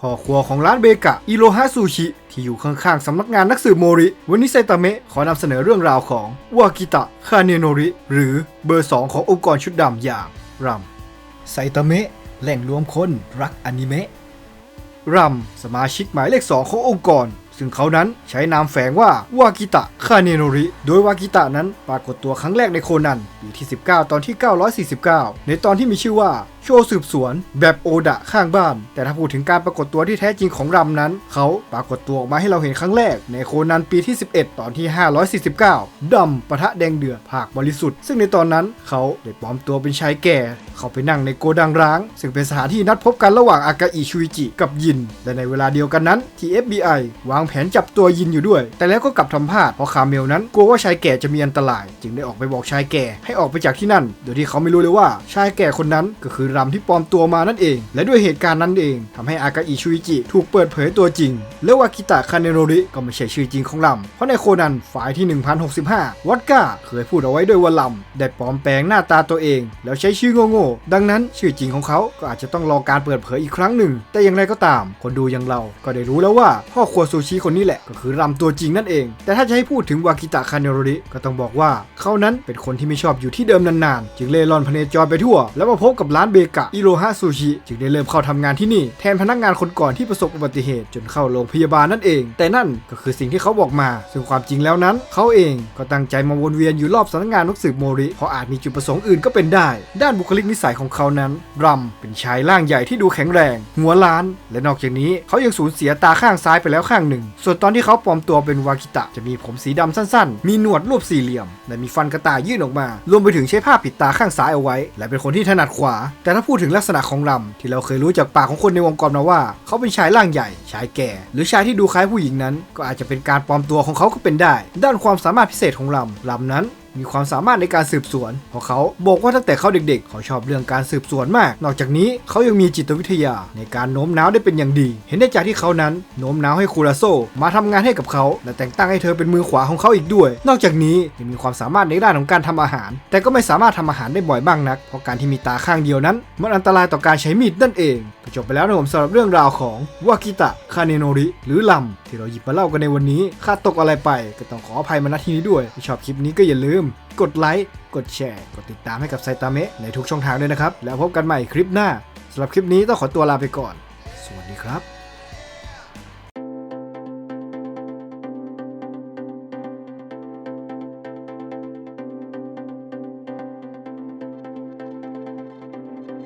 พ่อครัวของร้านเบกะอิโรฮะซูชิที่อยู่ข้างๆสำนักงานนักสืบโมริ วันนี้ไซตามะขอนำเสนอเรื่องราวของวากิตะคาเนโนริ หรือเบอร์ 2 ขององค์กรชุดดำอย่างรัมไซตามะแหล่งรวมคนรักอนิเมะรัมสมาชิกหมายเลขสองขององค์กร ซึ่งเขานั้นใช้นามแฝงว่าวากิตะคาเนโนริ โดยวากิตะนั้นปรากฏตัวครั้งแรกในโคนันปีที่ 19 ตอนที่ 949 ในตอนที่มีชื่อว่า โชว์สืบสวนแบบโอดะข้างบ้าน แต่ถ้าพูดถึงการปรากฏตัวที่แท้จริงของรัมนั้น เขาปรากฏตัวออกมาให้เราเห็นครั้งแรก ในโคนันปีที่ 11 ตอนที่ 549 ดำปะทะแดงเดือดภาคบริสุทธิ์ ซึ่งในตอนนั้นเขาได้ปลอมตัวเป็นชายแก่ เขาไปนั่งในโกดังร้าง ซึ่งเป็นสถานที่นัดพบกันระหว่างอากาอิชุอิจิกับยิน และในเวลาเดียวกันนั้นที่ FBI วางแผนจับตัวยินอยู่ด้วย แต่แล้วก็กลับทำพลาดเพราะคาเมลนั้นกลัวว่าชายแก่จะมีอันตราย จึงได้ออกไปบอกชายแก่ให้ออกไปจากที่นั่น โดยที่เขาไม่รู้เลยว่าชายแก่คนนั้นก็คือรำที่ปลอมตัวมานั่นเอง และด้วยเหตุการณ์นั้นเองทำให้อากาอิชุอิจิถูกเปิดเผยตัวจริง และวากิตะคาเนโรริก็ไม่ใช่ชื่อจริงของลำเพราะในโคนันฝ่ายที่ 1065วัดก้าเคยพูดเอาไว้ด้วยว่าลำได้ปลอมแปลงหน้าตาตัวเอง แล้วใช้ชื่อโง่ๆดังนั้นชื่อจริงของเขาก็อาจจะต้องรอการเปิดเผยอีกครั้งหนึ่ง แต่อย่างไรก็ตาม คนดูอย่างเราก็ได้รู้แล้วว่าพ่อครัวซูชิคนนี้แหละก็คือรำตัวจริงนั่นเอง แต่ถ้าจะให้พูดถึงวากิตะคาเนโรริก็ต้องบอกว่าเขานั้นเป็นคนที่ไม่ชอบอยู่ที่เดิมนานๆ จึงเล่ร่อนพเนจรไปทั่ว แล้วมาพบกับร้านเบกะอิโรฮะซูชิจึงได้เริ่มเข้าทำงานที่นี่แทนพนักงานคนก่อนที่ประสบอุบัติเหตุจนเข้าโรงพยาบาลนั่นเอง แต่นั่นก็คือสิ่งที่เขาบอกมา ซึ่งความจริงแล้วนั้น เขาเองก็ตั้งใจมาวนเวียนอยู่รอบสำนักงานนักสืบโมริเพราะอาจมีจุดประสงค์อื่นก็เป็นได้ ด้านบุคลิกนิสัยของเขานั้นรัมเป็นชายร่างใหญ่ที่ดูแข็งแรง หัวล้าน และนอกจากนี้เขายังสูญเสียตาข้างซ้ายไปแล้วข้างหนึ่ง ส่วนตอนที่เขาปลอมตัวเป็นวากิตะจะมีผมสีดำสั้นๆ มีหนวดรูปสี่เหลี่ยม และมีฟันกระต่ายยื่นออกมา รวมไปถึงใช้ผ้าปิดตาข้างซ้ายเอาไว้ และเป็นคนที่ถนัดขวา แต่ถ้าพูดถึงลักษณะของรำที่เราเคยรู้จากปากของคนในวงกลมนะว่า เขาเป็นชายร่างใหญ่ ชายแก่ หรือชายที่ดูคล้ายผู้หญิงนั้น ก็อาจจะเป็นการปลอมตัวของเขาก็เป็นได้ ด้านความสามารถพิเศษของรำรำนั้น มีความสามารถในการสืบสวนเพราะเขาบอกว่าตั้งแต่เขาเด็กๆ เขาชอบเรื่องการสืบสวนมาก นอกจากนี้เขายังมีจิตวิทยาในการโน้มน้าวได้เป็นอย่างดี เห็นได้จากที่เขานั้นโน้มน้าวให้คูราโซมาทำงานให้กับเขา และแต่งตั้งให้เธอเป็นมือขวาของเขาอีกด้วย นอกจากนี้ยังมีความสามารถในด้านของการทำอาหาร แต่ก็ไม่สามารถทำอาหารได้บ่อยบ้างนัก เพราะการที่มีตาข้างเดียวนั้น มันอันตรายต่อการใช้มีดนั่นเองก็จบไปแล้วนะผมสำหรับเรื่องราวของวากิตะคาเนโนริหรือลำที่เราหยิบมาเล่ากันในวันนี้คาดตกอะไรไปก็ต้องขออภัยมาณที่นี้ด้วยถ้าชอบคลิปนี้ก็อย่าลืมกดไลค์ กดแชร์ กดติดตามให้กับไซตามะในทุกช่องทางด้วยนะครับ แล้วพบกันใหม่คลิปหน้าสำหรับคลิปนี้ต้องขอตัวลาไปก่อน สวัสดีครับ